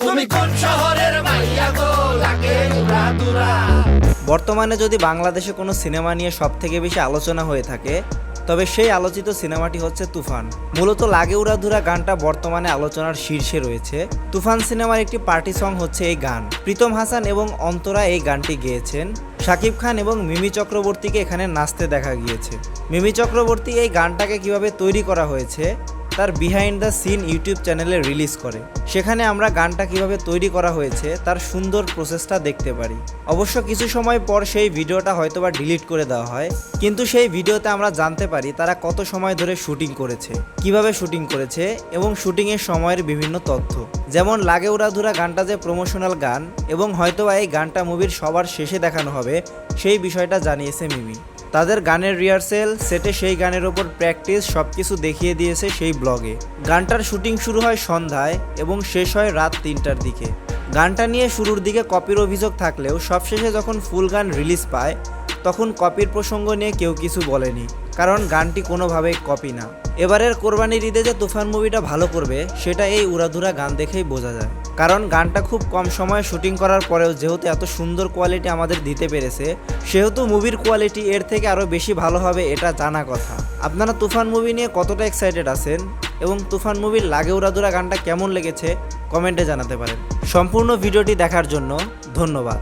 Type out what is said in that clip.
তুমি কোন শহরের মাইয়া গো? লাগে বর্তমানে যদি বাংলাদেশে কোনো সিনেমা নিয়ে সব থেকে বেশি আলোচনা হয়ে থাকে, তবে সেই আলোচিত সিনেমাটি হচ্ছে তুফান। মূলত লাগে উড়াধুরা গানটা বর্তমানে আলোচনার শীর্ষে রয়েছে। তুফান সিনেমার একটি পার্টি সং হচ্ছে এই গান। প্রীতম হাসান এবং অন্তরা এই গানটি গেয়েছেন। শাকিব খান এবং মিমি চক্রবর্তীকে এখানে নাচতে দেখা গিয়েছে। মিমি চক্রবর্তী এই গানটাকে কীভাবে তৈরি করা হয়েছে তার বিহাইন্ড দ্য সিন ইউটিউব চ্যানেলে রিলিজ করে। সেখানে আমরা গানটা কীভাবে তৈরি করা হয়েছে, তার সুন্দর প্রসেসটা দেখতে পারি। অবশ্য কিছু সময় পর সেই ভিডিওটা হয়তোবা ডিলিট করে দেওয়া হয়, কিন্তু সেই ভিডিওতে আমরা জানতে পারি তারা কত সময় ধরে শুটিং করেছে, কীভাবে শুটিং করেছে এবং শুটিংয়ের সময়ের বিভিন্ন তথ্য। যেমন, লাগে উড়াধুরা গানটা যে প্রমোশনাল গান এবং হয়তোবা এই গানটা মুভির সবার শেষে দেখানো হবে, সেই বিষয়টা জানিয়েছে মিমি। তাদের গানের রিহার্সেল সেটে সেই গানের ওপর প্র্যাকটিস সব কিছু দেখিয়ে দিয়েছে সেই ব্লগে গানটার শুটিং শুরু হয় সন্ধ্যায় এবং শেষ হয় রাত তিনটার দিকে। গানটা নিয়ে শুরুর দিকে কপির অভিযোগ থাকলেও সবশেষে যখন ফুল গান রিলিজ পায় তখন কপির প্রসঙ্গ নিয়ে কেউ কিছু বলেনি, কারণ গানটি কোনোভাবেই কপি না। এবারের কোরবানির ঈদে যে তুফান মুভিটা ভালো করবে, সেটা এই উড়াধুরা গান দেখেই বোঝা যায়। কারণ গানটা খুব কম সময়ে শুটিং করার পরেও যেহেতু এত সুন্দর কোয়ালিটি আমাদের দিতে পেরেছে, সেহেতু মুভির কোয়ালিটি এর থেকে আরও বেশি ভালো হবে এটা জানা কথা। আপনারা তুফান মুভি নিয়ে কতটা এক্সাইটেড আছেন এবং তুফান মুভির লাগে উড়াদুরা গানটা কেমন লেগেছে, কমেন্টে জানাতে পারেন। সম্পূর্ণ ভিডিওটি দেখার জন্য ধন্যবাদ।